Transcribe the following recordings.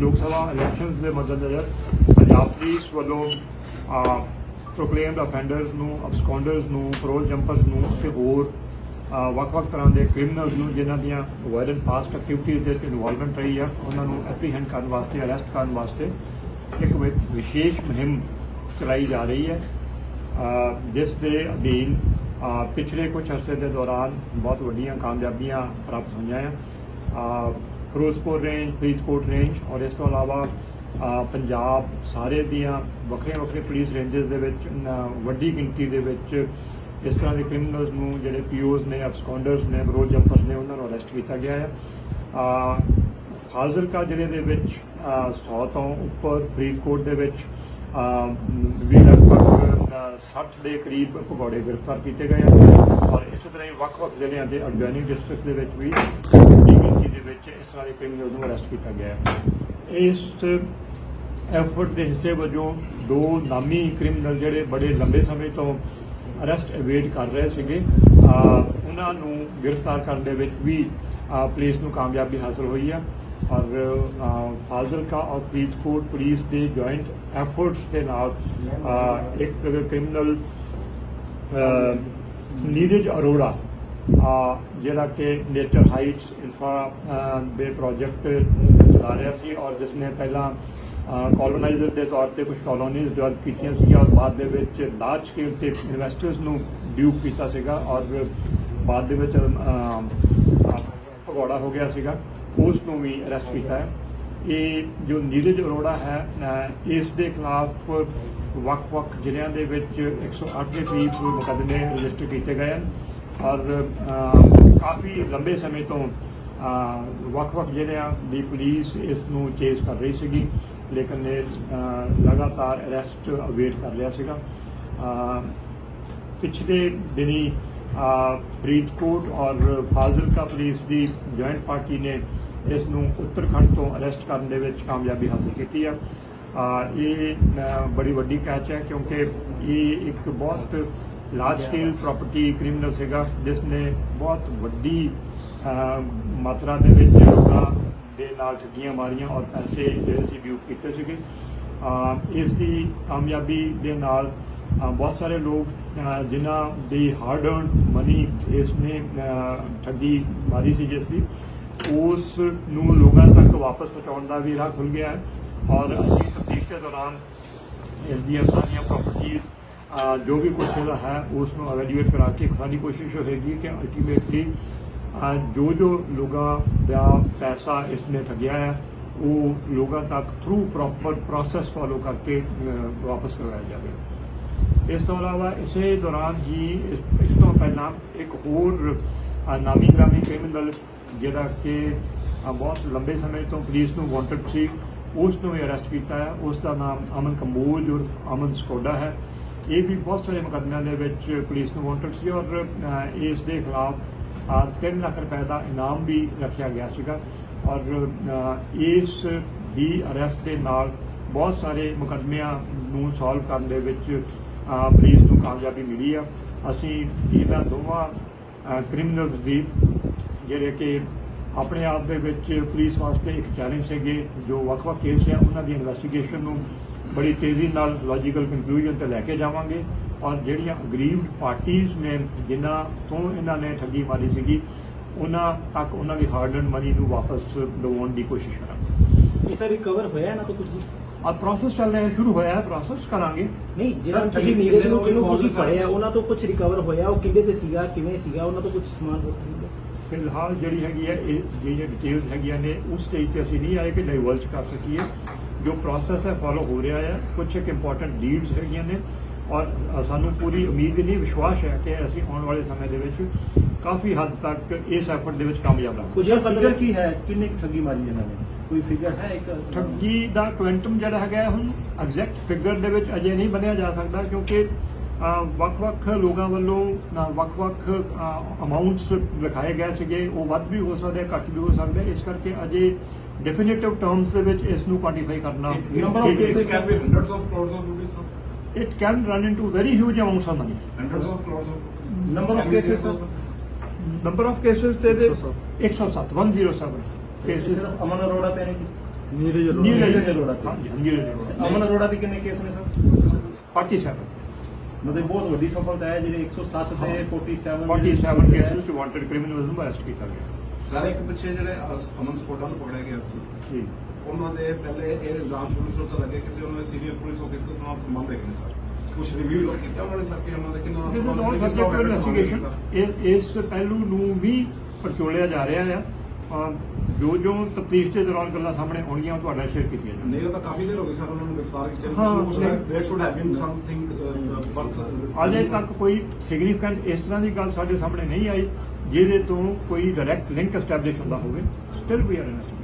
ਲੋਕ ਸਭਾ ਇਲੈਕਸ਼ਨਸ ਦੇ ਮੱਦੇਨਜ਼ਰ ਪੰਜਾਬ ਪੁਲਿਸ ਵੱਲੋਂ ਪ੍ਰੋਕਲੇਮਡ ਅਫੈਂਡਰਸ ਨੂੰ ਅਬਸਕੌਂਡਰਸ ਨੂੰ ਪਰੋਲ ਜੰਪਰਸ ਨੂੰ ਤੇ ਹੋਰ ਵੱਖ-ਵੱਖ ਤਰ੍ਹਾਂ ਦੇ ਕ੍ਰਿਮੀਨਲਸ ਨੂੰ ਜਿਨ੍ਹਾਂ ਦੀਆਂ ਵਾਇਲੈਂਟ ਪਾਸਟ ਐਕਟੀਵਿਟੀਜ਼ ਦੇ ਵਿੱਚ ਇਨਵੋਲਵਮੈਂਟ ਰਹੀ ਆ, ਉਹਨਾਂ ਨੂੰ ਐਪਰੀਹੈਂਡ ਕਰਨ ਵਾਸਤੇ ਅਰੈਸਟ ਕਰਨ ਵਾਸਤੇ ਇੱਕ ਵਿ- ਵਿਸ਼ੇਸ਼ ਮੁਹਿੰਮ ਚਲਾਈ ਜਾ ਰਹੀ ਹੈ। ਜਿਸ ਦੇ ਅਧੀਨ ਪਿਛਲੇ ਕੁਝ ਅਰਸੇ ਦੇ ਦੌਰਾਨ ਬਹੁਤ ਵੱਡੀਆਂ ਕਾਮਯਾਬੀਆਂ ਪ੍ਰਾਪਤ ਹੋਈਆਂ ਆ। ਫਿਰੋਜ਼ਪੁਰ ਰੇਂਜ ਫਰੀਦਕੋਟ ਰੇਂਜ ਔਰ ਇਸ ਤੋਂ ਇਲਾਵਾ ਪੰਜਾਬ ਸਾਰੇ ਦੀਆਂ ਵੱਖਰੇ ਵੱਖਰੇ ਪੁਲਿਸ ਰੇਂਜਸ ਦੇ ਵਿੱਚ ਵੱਡੀ ਗਿਣਤੀ ਦੇ ਵਿੱਚ ਇਸ ਤਰ੍ਹਾਂ ਦੇ ਕ੍ਰਿਮੀਨਲਸ ਨੂੰ ਜਿਹੜੇ ਪੀਓਜ਼ ਨੇ ਅਬਸਕੌਂਡਰਸ ਨੇ ਬਰੋਡ ਜੰਪਰਸ ਨੇ ਉਹਨਾਂ ਨੂੰ ਅਰੈਸਟ ਕੀਤਾ ਗਿਆ ਹੈ। ਅਹ, ਫਾਜ਼ਿਲਕਾ ਜ਼ਿਲ੍ਹੇ ਦੇ ਵਿੱਚ ਅਹ, 100 ਤੋਂ ਉੱਪਰ ਫਰੀਦਕੋਟ ਦੇ ਵਿੱਚ ਵੀ ਲਗਭਗ ਅਹ, 60 ਦੇ ਕਰੀਬ ਭਗੌੜੇ ਗ੍ਰਿਫਤਾਰ ਕੀਤੇ ਗਏ ਹਨ। ਇਸੇ ਤਰ੍ਹਾਂ ਹੀ ਵੱਖ-ਵੱਖ ਜ਼ਿਲ੍ਹਿਆਂ ਦੇ ਆਰਗੈਨਿਕ ਡਿਸਟ੍ਰਿਕਟਸ ਦੇ ਵਿੱਚ ਵੀ ਵੱਡੀ ਗਿਣਤੀ ਦੇ ਵਿੱਚ ਇਸ ਤਰ੍ਹਾਂ ਦੇ ਕ੍ਰਿਮੀਨਲ ਨੂੰ ਅਰੈਸਟ ਕੀਤਾ ਗਿਆ ਹੈ। ਇਸ ਐਫਰਟ ਦੇ ਹਿੱਸੇ ਵਜੋਂ ਦੋ ਨਾਮੀ ਕ੍ਰਿਮੀਨਲ ਜਿਹੜੇ ਬੜੇ ਲੰਬੇ ਸਮੇਂ ਤੋਂ ਅਰੈਸਟ ਅਵੇਟ ਕਰ ਰਹੇ ਸੀਗੇ। ਉਹਨਾਂ ਨੂੰ ਗ੍ਰਿਫਤਾਰ ਕਰਨ ਦੇ ਵਿੱਚ ਵੀ ਪੁਲਿਸ ਨੂੰ ਕਾਮਯਾਬੀ ਹਾਸਲ ਹੋਈ ਆ। ਔਰ ਫਾਜ਼ਿਲਕਾ ਔਰ ਫਰੀਦਕੋਟ ਪੁਲਿਸ ਦੇ ਜੁਆਇੰਟ ਐਫਰਟਸ ਦੇ ਨਾਲ ਇੱਕ ਕ੍ਰਿਮੀਨਲ ਨੀਰਜ ਅਰੋੜਾ ਅਹ ਜਿਹੜਾ ਕਿ ਨੇਚਰ ਹਾਈਟਸ ਇਨਫਰਾ ਦੇ ਪ੍ਰੋਜੈਕਟ ਚਲਾ ਰਿਹਾ ਸੀ ਔਰ ਜਿਸ ਨੇ ਪਹਿਲਾਂ ਕਲੋਨਾਈਜ਼ਰ ਦੇ ਤੌਰ ਤੇ ਕੁਝ ਕਲੋਨੀਜ਼ ਡਿਵੈਲਪ ਕੀਤੀਆਂ ਸੀ ਔਰ ਬਾਅਦ ਦੇ ਵਿੱਚ ਲਾਰਜ ਸਕੇਲ ਤੇ ਇਨਵੈਸਟਰਸ ਨੂੰ ਡਿਊਪ ਕੀਤਾ ਸੀਗਾ ਔਰ ਬਾਅਦ ਦੇ ਵਿੱਚ ਭਗੌੜਾ ਹੋ ਗਿਆ ਸੀਗਾ, ਉਸ ਨੂੰ ਵੀ ਅਰੈਸਟ ਕੀਤਾ ਹੈ। ਇਹ ਜੋ ਨੀਰਜ ਅਰੋੜਾ ਹੈ ਇਸ ਦੇ ਖਿਲਾਫ ਵੱਖ-ਵੱਖ ਜ਼ਿਲ੍ਹਿਆਂ ਦੇ ਵਿੱਚ 108 ਦੇ ਕਰੀਬ ਮੁਕੱਦਮੇ ਰਜਿਸਟਰ ਕੀਤੇ ਗਏ ਹਨ ਔਰ ਕਾਫੀ ਲੰਬੇ ਸਮੇਂ ਤੋਂ ਵੱਖ-ਵੱਖ ਜ਼ਿਲ੍ਹਿਆਂ ਦੀ ਪੁਲਿਸ ਇਸ ਨੂੰ ਚੇਸ ਕਰ ਰਹੀ ਸੀਗੀ, ਲੇਕਿਨ ਇਹ ਲਗਾਤਾਰ ਅਰੈਸਟ ਅਵੇਟ ਕਰ ਰਿਹਾ ਸੀਗਾ। ਪਿਛਲੇ ਦਿਨੀ ਫਰੀਦਕੋਟ ਔਰ ਫਾਜ਼ਿਲਕਾ ਪੁਲਿਸ ਦੀ ਜੁਆਇੰਟ ਪਾਰਟੀ ਨੇ ਇਸ ਨੂੰ ਉੱਤਰਖੰਡ ਤੋਂ ਅਰੈਸਟ ਕਰਨ ਦੇ ਵਿੱਚ ਕਾਮਯਾਬੀ ਹਾਸਲ ਕੀਤੀ ਆ। ਇਹ ਬੜੀ ਵੱਡੀ ਕੈਚ ਹੈ ਕਿਉਂਕਿ ਇਹ ਇੱਕ ਬਹੁਤ ਲਾਰਜ ਸਕੇਲ ਪ੍ਰਾਪਰਟੀ ਕ੍ਰਿਮੀਨਲ ਸੀਗਾ, ਜਿਸ ਨੇ ਬਹੁਤ ਵੱਡੀ ਮਾਤਰਾ ਦੇ ਵਿੱਚ ਲੋਕਾਂ ਦੇ ਨਾਲ ਠੱਗੀਆਂ ਮਾਰੀਆਂ ਔਰ ਪੈਸੇ ਜਿਹੜੇ ਸੀ ਡਿਊਪ ਕੀਤੇ ਸੀਗੇ। ਇਸ ਦੀ ਕਾਮਯਾਬੀ ਦੇ ਨਾਲ ਬਹੁਤ ਸਾਰੇ ਲੋਕ ਜਿਨ੍ਹਾਂ ਦੀ ਹਾਰਡ ਅਰਨਡ ਮਨੀ ਇਸ ਨੇ ਠੱਗੀ ਮਾਰੀ ਸੀ ਜਿਸ ਦੀ। ਉਸ ਨੂੰ ਲੋਕਾਂ ਤੱਕ ਵਾਪਸ ਪਹੁੰਚਾਉਣ ਦਾ ਵੀ ਰਾਹ ਖੁੱਲ ਗਿਆ ਹੈ ਔਰ ਅਸੀਂ ਤਫਤੀਸ਼ ਦੇ ਦੌਰਾਨ ਇਸ ਦੀਆਂ ਸਾਰੀਆਂ ਪ੍ਰਾਪਰਟੀਆਂ ਜੋ ਵੀ ਕੁਝ ਇਹਦਾ ਹੈ, ਉਸ ਨੂੰ ਐਵੈਲੂਏਟ ਕਰਾ ਕੇ ਸਾਡੀ ਕੋਸ਼ਿਸ਼ ਹੋਏਗੀ ਕਿ ਅਲਟੀਮੇਟਲੀ ਜੋ ਜੋ ਲੋਕਾਂ ਦਾ ਪੈਸਾ ਇਸ ਨੇ ਠੱਗਿਆ ਹੈ, ਉਹ ਲੋਕਾਂ ਤੱਕ ਥਰੂ ਪ੍ਰੋਪਰ ਪ੍ਰੋਸੈਸ ਫਾਲੋ ਕਰਕੇ ਵਾਪਸ ਕਰਵਾਇਆ ਜਾਵੇ। ਇਸ ਤੋਂ ਇਲਾਵਾ ਇਸੇ ਦੌਰਾਨ ਹੀ ਇਸ ਇਸ ਤੋਂ ਪਹਿਲਾਂ ਇੱਕ ਹੋਰ ਨਾਮੀ ਗ੍ਰਾਮੀ ਕ੍ਰਿਮੀਨਲ ਜਿਹੜਾ ਕਿ ਬਹੁਤ ਲੰਬੇ ਸਮੇਂ ਤੋਂ ਪੁਲਿਸ ਨੂੰ ਵਾਂਟਡ ਸੀ ਉਸ ਨੂੰ ਵੀ ਅਰੈਸਟ ਕੀਤਾ ਹੈ। ਉਸ ਦਾ ਨਾਮ ਅਮਨ ਕੰਬੋਜ ਔਰ ਅਮਨ ਸਕੋਡਾ ਹੈ। ਇਹ ਵੀ ਬਹੁਤ ਸਾਰੇ ਮੁਕੱਦਮਿਆਂ ਦੇ ਵਿੱਚ ਪੁਲਿਸ ਨੂੰ ਵਾਂਟਡ ਸੀ ਔਰ ਇਸ ਦੇ ਖਿਲਾਫ ਅ, 3 ਲੱਖ ਰੁਪਏ ਦਾ ਇਨਾਮ ਵੀ ਰੱਖਿਆ ਗਿਆ ਸੀਗਾ। ਔਰ ਇਸ ਦੀ ਅਰੈਸਟ ਦੇ ਨਾਲ ਬਹੁਤ ਸਾਰੇ ਮੁਕੱਦਮਿਆਂ ਨੂੰ ਸੋਲਵ ਕਰਨ ਦੇ ਵਿੱਚ ਅ, ਪੁਲਿਸ ਨੂੰ ਕਾਮਯਾਬੀ ਮਿਲੀ ਆ। ਅਸੀਂ ਇਹਨਾਂ ਦੋਵਾਂ ਕ੍ਰਿਮੀਨਲਸ ਦੀ ਜਿਹੜੇ ਕਿ ਆਪਣੇ ਆਪ ਦੇ ਵਿੱਚ ਪੁਲਿਸ ਵਾਸਤੇ ਇੱਕ ਚੈਲੰਜ ਸੀਗੇ ਜੋ ਵੱਖ-ਵੱਖ ਕੇਸ ਆ ਉਹਨਾਂ ਦੀ ਇਨਵੈਸਟੀਗੇਸ਼ਨ ਨੂੰ ਬੜੀ ਤੇਜ਼ੀ ਨਾਲ ਲੌਜੀਕਲ ਕਨਕਲੂਜਨ ਤੇ ਲੈ ਕੇ ਜਾਵਾਂਗੇ ਔਰ ਜਿਹੜੀਆਂ ਅਗਰੀਵਡ ਪਾਰਟੀਆਂ ਨੇ ਜਿਨ੍ਹਾਂ ਤੋਂ ਇਹਨਾਂ ਨੇ ਠੱਗੀ ਮਾਰੀ ਸੀਗੀ ਉਹਨਾਂ ਤੱਕ ਉਹਨਾਂ ਦੀ ਹਾਰਡ ਐਂਡ ਮਨੀ ਨੂੰ ਵਾਪਸ ਦਿਵਾਉਣ ਦੀ ਕੋਸ਼ਿਸ਼ ਕਰਾਂਗੇ ਇਹ ਸਰ ਰਿਕਵਰ ਹੋਇਆ ਨਾ ਤਾਂ ਕੁਝ? ਆ ਪ੍ਰੋਸੈਸ ਚੱਲ ਰਿਹਾ ਸ਼ੁਰੂ ਹੋਇਆ ਹੈ ਪ੍ਰੋਸੈਸ ਕਰਾਂਗੇ ਨਹੀਂ ਜਿਹੜਾ ਤੁਸੀਂ ਨੀਰਜ ਨੂੰ ਕਿਹਨੂੰ ਤੁਸੀਂ? ਫੜਿਆ ਉਹਨਾਂ ਤੋਂ ਕੁਝ ਰਿਕਵਰ ਹੋਇਆ ਉਹ ਕਿਹਦੇ ਤੇ ਸੀਗਾ ਕਿਵੇਂ ਸੀਗਾ ਉਹਨਾਂ ਤੋਂ ਕੁਝ ਸਮਾਨ ਫਿਲਹਾਲ ਜਿਹੜੀ ਹੈਗੀ ਹੈ ਇਹ ਜਿਹੜੀਆਂ ਡਿਟੇਲਸ ਹੈਗੀਆਂ ਨੇ ਉਸ ਸਟੇਜ ਤੇ ਅਸੀਂ ਨਹੀਂ ਆਏ ਕਿ ਡਾਈਵਰਜ ਕਰ ਸਕੀਏ। ਜੋ ਪ੍ਰੋਸੈਸ ਹੈ ਫਾਲੋ ਹੋ ਰਿਹਾ ਹੈ। ਕੁਝ ਇੱਕ ਇੰਪੋਰਟੈਂਟ ਲੀਡਸ ਹੈਗੀਆਂ ਨੇ। ਔਰ ਸਾਨੂੰ ਪੂਰੀ ਉਮੀਦ ਨਹੀਂ ਵਿਸ਼ਵਾਸ ਹੈ ਕਿ ਅਸੀਂ ਆਉਣ ਵਾਲੇ ਸਮੇਂ ਦੇ ਵਿੱਚ ਕਾਫੀ ਹੱਦ ਤੱਕ ਇਸ ਐਫਰਟ ਦੇ ਵਿੱਚ ਕਾਮਯਾਬ ਰਹਾਂਗੇ। ਕੁਝ ਫਿਗਰ ਕੀ ਹੈ? ਕਿੰਨੇ ਠੱਗੀ ਮਾਰੀ ਇਹਨਾਂ ਨੇ? ਕੋਈ ਫਿਗਰ ਹੈ ਇੱਕ? ਠੱਗੀ ਦਾ ਕੁਐਂਟਮ ਜਿਹੜਾ ਹੈਗਾ ਹੁਣ ਐਗਜ਼ੈਕਟ ਫਿਗਰ ਦੇ ਵਿੱਚ ਅਜੇ ਨਹੀਂ ਬਣਿਆ ਜਾ ਸਕਦਾ ਕਿਉਂਕਿ ਵੱਖ-ਵੱਖ ਲੋਕਾਂ ਵੱਲੋਂ ਵੱਖ-ਵੱਖ ਅਮਾਉਂਟਸ ਲਿਖਾਏ ਗਏ ਸੀਗੇ। ਉਹ ਵੱਧ ਵੀ ਹੋ ਸਕਦੇ ਆ, ਘੱਟ ਵੀ ਹੋ ਸਕਦੇ। ਇਸ ਕਰਕੇ ਅਜੇ ਡੈਫੀਨਿਟਿਵ ਟਰਮਸ ਦੇ ਵਿੱਚ ਇਸ ਨੂੰ ਕੁਆਂਟੀਫਾਈ ਕਰਨਾ. It can run into very huge amounts of money cases, so, sir? Number of cases ਤੇ ਦੇ 107 107 107 ਇਹ ਕੇਸਿਸ ਸਿਰਫ ਅਮਨ ਅਰੋੜਾ ਤੇ ਨਹੀਂ। ਨੀਰਜ ਅਰੋੜਾ। ਨੀਰਜ ਅਰੋੜਾ ਨੀਰਜ ਅਰੋੜਾ। ਅਮਨ ਅਰੋੜਾ ਦੇ ਕਿੰਨੇ ਕੇਸ ਨੇ ਸਰ 47 ਮਤਲਬ ਬਹੁਤ ਵੱਡੀ ਸਫਲਤਾ ਹੈ ਜਿਹੜੇ 107 ਤੇ 47 47 ਕੇਸ ਵਿੱਚ ਵਾਂਟਡ ਕ੍ਰਿਮੀਨਲਸ ਨੂੰ ਅਰੈਸਟ ਕੀਤਾ ਗਿਆ। ਸਾਰੇ ਇੱਕ ਪਿੱਛੇ ਜਿਹੜੇ ਅਸ- ਅਮਨ ਸਕੋਟਾ ਨੂੰ ਪਕੜਿਆ ਗਿਆ ਸੀ ਜੀ। ਉਹਨਾਂ ਦੇ ਪਹਿਲੇ ਇਹ ਇਲਜ਼ਾਮ ਸ਼ੁਰੂ ਸ਼ੁਰੂ ਤੋਂ ਲੱਗੇ ਕਿਸੇ ਉਹਨਾਂ ਦੇ ਸੀਨੀਅਰ ਪੁਲਿਸ ਅਫਸਰ ਨਾਲ ਸੰਬੰਧ ਹੈਗੇ ਨੇ ਸਰ। ਕੁਝ ਰਿਵਿਊ ਕੀਤਾ ਉਹਨਾਂ ਨੇ ਸਰ ਕਿ ਉਹਨਾਂ ਦੇ ਕਿੰਨਾ subject to investigation. ਇਹ ਇਸ ਪਹਿਲੂ ਨੂੰ ਵੀ ਪਰਚੋਲਿਆ ਜਾ ਰਿਹਾ ਆ। ਅਹ ਜੋ ਜੋ ਤਫਤੀਸ਼ ਦੇ ਦੌਰਾਨ ਗੱਲਾਂ ਸਾਹਮਣੇ ਆਉਣਗੀਆਂ ਉਹ ਤੁਹਾਡਾ ਸ਼ੇਅਰ ਕੀਤੀਆਂ ਜਾਣਗੀਆਂ ਨਹੀਂ ਉਹ ਤਾਂ ਕਾਫੀ ਦੇਰ ਹੋ ਗਈ ਸਰ ਉਹਨਾਂ ਨੂੰ ਗ੍ਰਿਫਤਾਰ ਕੀਤੇ ਨੂੰ। ਕੁਝ। There should have been something worth ਅਜੇ ਤੱਕ ਕੋਈ ਸਿਗਨੀਫੀਕੈਂਟ ਇਸ ਤਰ੍ਹਾਂ ਦੀ ਗੱਲ ਸਾਡੇ ਸਾਹਮਣੇ ਨਹੀਂ ਆਈ ਜਿਹਦੇ ਤੋਂ ਕੋਈ ਡਾਇਰੈਕਟ ਲਿੰਕ ਐਸਟੈਬਲਿਸ਼ ਹੁੰਦਾ ਹੋਵੇ। ਸਟਿਲ ਵੀ ਆਰ ਇਨਵੈਸਟੀਗੇਟਿੰਗ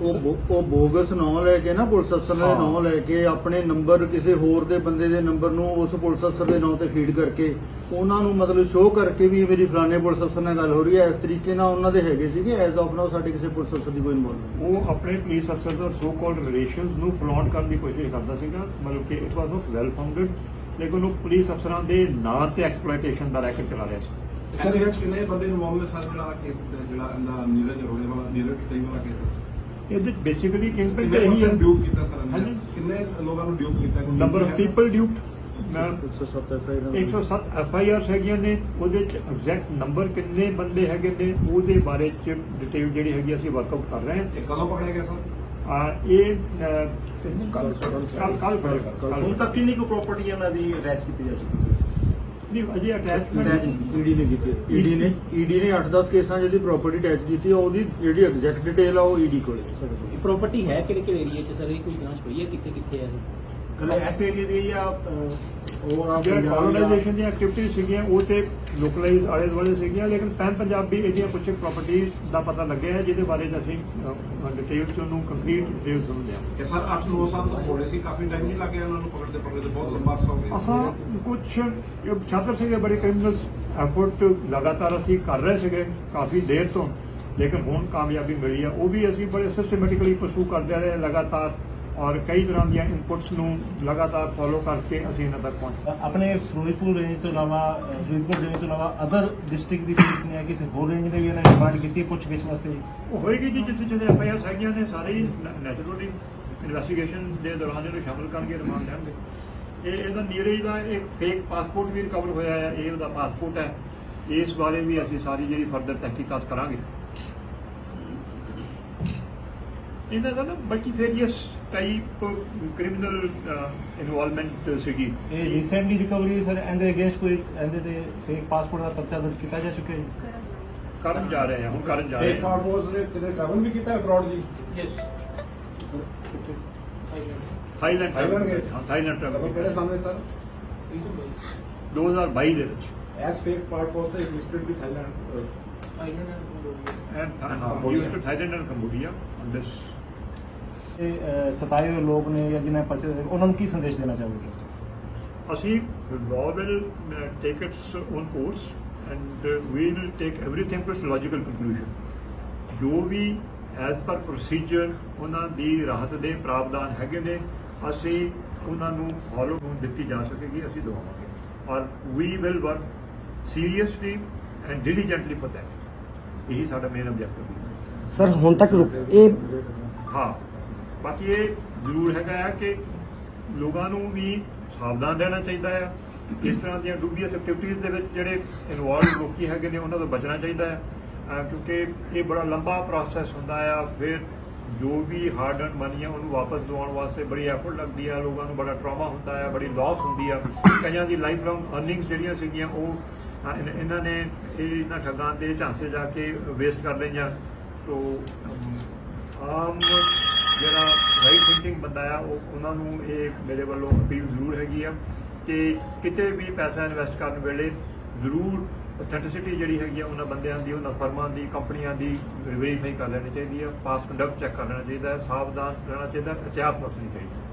ਉਹ ਬੋ- ਉਹ ਬੋਗਸ ਨਾਂ ਲੈ ਕੇ ਨਾ ਪੁਲਿਸ ਅਫਸਰ ਦੇ ਹਾਂ। ਨਾਂ ਲੈ ਕੇ ਆਪਣੇ ਨੰਬਰ ਕਿਸੇ ਹੋਰ ਦੇ ਬੰਦੇ ਦੇ ਨੰਬਰ ਨੂੰ ਉਸ ਪੁਲਿਸ ਅਫਸਰ ਦੇ ਨਾਂ ਤੇ ਫੀਡ ਕਰਕੇ ਉਹਨਾਂ ਨੂੰ ਮਤਲਬ ਸ਼ੋਅ ਕਰਕੇ ਵੀ ਮੇਰੀ ਫਲਾਣੇ ਪੁਲਿਸ ਅਫਸਰ ਨਾਲ ਗੱਲ ਹੋ ਰਹੀ ਹੈ। ਇਸ ਤਰੀਕੇ ਨਾਲ ਉਹਨਾਂ ਦੇ ਹੈਗੇ ਸੀਗੇ। ਐਜ਼ ਆਫ ਨਾਓ ਸਾਡੇ ਕਿਸੇ ਪੁਲਿਸ ਅਫਸਰ ਦੀ ਕੋਈ ਇਨਵੋਲਵਮੈਂਟ ਉਹ ਆਪਣੇ ਪੁਲਿਸ ਅਫਸਰ ਦਾ ਸੋ ਕਾਲਡ ਰਿਲੇਸ਼ਨਸ ਨੂੰ ਫਲੌਂਟ ਕਰਨ ਦੀ ਕੋਸ਼ਿਸ਼ ਕਰਦਾ ਸੀਗਾ। ਮਤਲਬ ਕਿ it was not well founded ਲੇਕਿਨ ਉਹ ਪੁਲਿਸ ਅਫਸਰਾਂ ਦੇ ਨਾਂ ਤੇ ਐਕਸਪਲੋਇਟੇਸ਼ਨ ਦਾ ਰੈਕਟ ਚਲਾ ਰਿਹਾ ਸੀ। ਸਰ ਵਿੱਚ ਕਿੰਨੇ ਬੰਦੇ ਇਨਵੋਲਵ ਨੇ? ਸਰ ਜਿਹੜਾ ਕੇਸ ਜਿਹੜਾ ਇਹਦਾ ਨੀਰਜ ਰੋੜੇ ਵਾਲਾ ਨੀਰਜ ਟ੍ਰੇਨ ਵਾਲਾ ਕੇਸ ਇਹਦੇ ਬੇਸਿਕਲੀ ਕਿੰਪਨ ਕਿੰਨੇ ਤੇ ਇਹੀ ਪਰਸੈਂਟ ਡਿਊਪ ਕੀਤਾ ਸਰ ਹਾਂਜੀ। ਕਿੰਨੇ ਲੋਕਾਂ ਨੂੰ ਡਿਊਪ ਕੀਤਾ? ਕੋਈ ਨੰਬਰ ਆਫ ਹੈ? ਪੀਪਲ ਡਿਊਟ ਮੈਂ 107 ਐਫਆਈਆਰ 107 ਐਫ ਆਈ ਆਰਸ ਹੈਗੀਆਂ ਨੇ। ਉਹਦੇ ਚ ਐਗਜ਼ੈਕਟ ਨੰਬਰ ਕਿੰਨੇ ਬੰਦੇ ਹੈਗੇ ਨੇ ਉਹਦੇ ਬਾਰੇ ਚ ਡਿਟੇਲ ਜਿਹੜੀ ਹੈਗੀ ਅਸੀਂ ਵਰਕਆਊਟ ਕਰ ਰਹੇ ਹਾਂ। ਇਹ ਕਦੋਂ ਪਕੜਿਆ ਗਿਆ ਸਰ? ਆ ਇਹ ਕੱਲ ਕੱਲ ਕੱਲ ਹੁਣ ਤੱਕ ਕਿੰਨੀ ਕੁ ਪ੍ਰਾਪਰਟੀ ਇਹਨਾਂ ਦੀ ਅਰੈਸਟ ਕੀਤੀ ਜਾ ਚੁੱਕੀ ਹੈ ਨਹੀਂ ਅਜੇ ਅਟੈਚਮੈਂਟ ਈਡੀ ਨੇ ਕੀਤੀ। ਈਡੀ ਨੇ ਈਡੀ ਨੇ 8-10 ਕੇਸਾਂ ਜਿਹਦੀ ਪ੍ਰਾਪਰਟੀ ਅਟੈਚ ਕੀਤੀ ਆ ਉਹਦੀ ਜਿਹੜੀ ਐਗਜ਼ੈਕਟ ਡਿਟੇਲ ਆ ਉਹ ਈਡੀ ਕੋਲੇ ਪ੍ਰਾਪਰਟੀ ਹੈ ਕਿਹੜੇ ਕਿਹੜੇ ਏਰੀਆ 'ਚ? ਸਰ ਇਹ ਕੋਈ ਜਾਂਚ ਹੋਈ ਹੈ? ਕਿੱਥੇ ਕਿੱਥੇ ਹੈ ਇਹ? ਕੱਲ ਐਸ ਏਰੀਆ ਦੀ ਜਾਂ ਓਵਰਆਲ ਜਿਹੜਾ ਕਾਲੋਨਾਈਜੇਸ਼ਨ ਦੀਆਂ ਐਕਟੀਵਿਟੀਜ਼ ਸੀਗੀਆਂ ਉਹ ਤੇ ਲੋਕਲਾਈਜ਼ ਆਲੇ ਦੁਆਲੇ ਸੀਗੀਆਂ ਲੇਕਿਨ ਪੈਨ ਪੰਜਾਬੀ ਇਹਦੀਆਂ ਕੁਝ ਪ੍ਰਾਪਰਟੀ ਦਾ ਪਤਾ ਲੱਗਿਆ ਹੈ ਜਿਹਦੇ ਬਾਰੇ 'ਚ ਅਸੀਂ ਡਿਟੇਲ ਚ ਉਹਨੂੰ ਕੰਕਰੀਟ ਡਿਟੇਲ ਸਮਝਦੇ ਹਾਂ ਇਹ ਸਰ 8-9 ਸਾਲ ਤੋਂ ਹੋੜੇ ਸੀ ਕਾਫੀ ਟਾਈਮ ਨਹੀਂ ਲੱਗਿਆ ਉਹਨਾਂ ਨੂੰ ਪਕੜਦੇ ਪਕੜਦੇ ਬਹੁਤ ਲੰਬਾ ਅਰਸਾ ਹੋ ਗਿਆ। ਹਾਂ ਕੁਝ ਛਾਤਰ ਸੀਗੇ ਬੜੇ ਕ੍ਰਿਮੀਨਲਸ ਐਫਰਟ ਲਗਾਤਾਰ ਅਸੀਂ ਕਰ ਰਹੇ ਸੀਗੇ ਕਾਫੀ ਦੇਰ ਤੋਂ ਲੇਕਿਨ ਹੁਣ ਕਾਮਯਾਬੀ ਮਿਲੀ ਆ। ਉਹ ਵੀ ਅਸੀਂ ਬੜੇ ਸਿਸਟਮੈਟਿਕਲੀ ਪਰਸੂ ਕਰਦੇ ਰਹੇ ਲਗਾਤਾਰ ਔਰ ਕਈ ਤਰ੍ਹਾਂ ਦੀਆਂ ਇਨਪੁਟਸ ਨੂੰ ਲਗਾਤਾਰ ਫੋਲੋ ਕਰਕੇ ਅਸੀਂ ਇਹਨਾਂ ਤੱਕ ਪਹੁੰਚੇ। ਆਪਣੇ ਫਿਰੋਜ਼ਪੁਰ ਰੇਂਜ ਤੋਂ ਇਲਾਵਾ ਫਰੀਦਕੋਟ ਰੇਂਜ ਤੋਂ ਇਲਾਵਾ ਅਦਰ ਡਿਸਟ੍ਰਿਕਟ ਦੀ ਪੁਲਿਸ ਨੇ ਕਿਸੇ ਹੋਰ ਰੇਂਜ ਨੇ ਵੀ ਇਹਨਾਂ ਦੀ ਡਿਮਾਂਡ ਕੀਤੀ ਪੁੱਛ ਗਿੱਛ ਵਾਸਤੇ? ਉਹ ਹੋਏਗੀ ਜੀ ਜਿੱਥੇ ਜਿਹੜੇ ਐਫ ਆਈ ਆਰ ਹੈਗੀਆਂ ਨੇ ਸਾਰੇ ਨੈਚੁਰਲੀ ਇਨਵੈਸਟੀਗੇਸ਼ਨ ਦੇ ਦੌਰਾਨ ਇਹਨੂੰ ਸ਼ਾਮਲ ਕਰਕੇ ਰਿਮਾਂਡ ਲੈਣਗੇ। ਇਹ ਇਹਦਾ ਨੀਰਜ ਦਾ ਇੱਕ ਫੇਕ ਪਾਸਪੋਰਟ ਵੀ ਰਿਕਵਰ ਹੋਇਆ ਹੈ ਇਹ ਉਹਦਾ ਪਾਸਪੋਰਟ ਹੈ। ਇਸ ਬਾਰੇ ਵੀ ਅਸੀਂ ਸਾਰੀ ਜਿਹੜੀ ਫਰਦਰ ਤਹਿਕੀਕਾਤ ਕਰਾਂਗੇ। ਇਹਨਾਂ ਦਾ ਨਾ ਮਲਟੀਫੇਰੀਅਸ ਟਾਈਪ ਕ੍ਰਿਮੀਨਲ ਇਨਵੋਲਵਮੈਂਟ ਸੀਗੀ। ਇਹ ਰੀਸੈਂਟਲੀ ਰਿਕਵਰੀ ਸਰ ਇਹਦੇ ਅਗੇਂਸਟ ਕੋਈ ਇਹਦੇ ਤੇ ਫੇਕ ਪਾਸਪੋਰਟ ਦਾ ਪਰਚਾ ਦਰਜ ਕੀਤਾ ਜਾ ਚੁੱਕਿਆ ਹੈ ਕਰਨ ਜਾ ਰਹੇ ਹਾਂ ਹੁਣ ਕਰਨ ਜਾ ਰਹੇ ਫੇਕ ਹਾਂ। ਕਾਰਡਬੋਰਡ ਨੇ ਕਿਤੇ ਟਰੈਵਲ ਵੀ ਕੀਤਾ ਅਬਰੋਡ ਜੀ? ਥਾਈਲੈਂਡ ਥਾਈਲੈਂਡ ਗਏ ਹਾਂ ਥਾਈਲੈਂਡ ਟਰੈਵਲ ਕਿਹੜੇ ਸਾਹਮਣੇ ਸਰ? 2022 ਦੇ ਵਿੱਚ। ਐਸ ਫੇਕ ਪਾਸਪੋਰਟ ਤੇ ਲਿਸਟਡ ਦੀ ਥਾਈਲੈਂਡ ਐਂਡ ਹਾਂ Cambodia. Used Thailand and Cambodia on this ਤੇ ਸਤਾਏ ਹੋਏ ਲੋਕ ਨੇ ਜਾਂ ਜਿਨ੍ਹਾਂ ਪਛ ਉਹਨਾਂ ਨੂੰ ਕੀ ਸੰਦੇਸ਼ ਦੇਣਾ ਚਾਹੁੰਦੇ ਸਰ? ਅਸੀਂ law will uh, take its own course and uh, we will take everything to its ਜੋ ਵੀ ਐਸ ਪਰ ਪ੍ਰੋਸੀਜਰ ਉਹਨਾਂ ਦੀ ਰਾਹਤ ਦੇ ਪ੍ਰਾਵਧਾਨ ਹੈਗੇ ਨੇ ਅਸੀਂ ਉਹਨਾਂ ਨੂੰ ਫਾਲੋ ਦਿੱਤੀ ਜਾ ਸਕੇਗੀ ਅਸੀਂ ਦਵਾਵਾਂਗੇ। ਔਰ we will work seriously and diligently for that ਇਹੀ ਸਾਡਾ ਮੇਨ ਆਬਜੈਕਟਿਵ ਹੈ। ਸਰ ਹੁਣ ਤੱਕ ਇਹ ਹਾਂ। ਬਾਕੀ ਇਹ ਜ਼ਰੂਰ ਹੈਗਾ ਆ ਕਿ ਲੋਕਾਂ ਨੂੰ ਵੀ ਸਾਵਧਾਨ ਰਹਿਣਾ ਚਾਹੀਦਾ ਆ। ਇਸ ਤਰ੍ਹਾਂ ਦੀਆਂ ਡੂਬੀਅਸ ਐਕਟੀਵਿਟੀਜ਼ ਦੇ ਵਿੱਚ ਜਿਹੜੇ ਇਨਵੋਲਵ ਲੋਕੀ ਹੈਗੇ ਨੇ, ਉਹਨਾਂ ਤੋਂ ਬਚਣਾ ਚਾਹੀਦਾ ਹੈ ਕਿਉਂਕਿ ਇਹ ਬੜਾ ਲੰਬਾ ਪ੍ਰੋਸੈਸ ਹੁੰਦਾ ਆ। ਫਿਰ ਜੋ ਵੀ ਹਾਰਡ ਅਰਨ ਮਨੀ ਆ, ਉਹਨੂੰ ਵਾਪਸ ਦਿਵਾਉਣ ਵਾਸਤੇ ਬੜੀ ਐਫਰਟ ਲੱਗਦੀ ਆ। ਲੋਕਾਂ ਨੂੰ ਬੜਾ ਟਰਾਮਾ ਹੁੰਦਾ ਆ, ਬੜੀ ਲਾਸ ਹੁੰਦੀ ਆ। ਕਈਆਂ ਦੀ ਲਾਈਫ ਲੌਂਗ ਅਰਨਿੰਗਸ ਜਿਹੜੀਆਂ ਸੀਗੀਆਂ, ਉਹ ਅਹ ਇਹਨਾਂ ਨੇ ਇਹਨਾਂ ਠੱਗਾਂ ਦੇ ਝਾਂਸੇ ਜਾ ਕੇ ਵੇਸਟ ਕਰ ਲਈਆਂ। ਸੋ ਆਮ ਬੰਦਾ ਆ ਉਹ ਉਹਨਾਂ ਨੂੰ ਇਹ ਮੇਰੇ ਵੱਲੋਂ ਅਪੀਲ ਜ਼ਰੂਰ ਹੈਗੀ ਆ ਕਿ ਕਿਤੇ ਵੀ ਪੈਸਾ ਇਨਵੈਸਟ ਕਰਨ ਵੇਲੇ ਜ਼ਰੂਰ ਅਥੈਂਟਿਸਿਟੀ ਜਿਹੜੀ ਹੈਗੀ ਆ ਉਹਨਾਂ ਬੰਦਿਆਂ ਦੀ ਉਹਨਾਂ ਫਰਮਾਂ ਦੀ ਕੰਪਨੀਆਂ ਦੀ ਵੈਰੀਫਾਈ ਕਰ ਲੈਣੀ ਚਾਹੀਦੀ ਆ ਪਾਸ ਕੰਡਕਟ ਚੈੱਕ ਕਰ ਲੈਣਾ ਚਾਹੀਦਾ ਸਾਵਧਾਨ ਰਹਿਣਾ ਚਾਹੀਦਾ ਹੈ, ਵਰਤਣੀ ਚਾਹੀਦੀ ਹੈ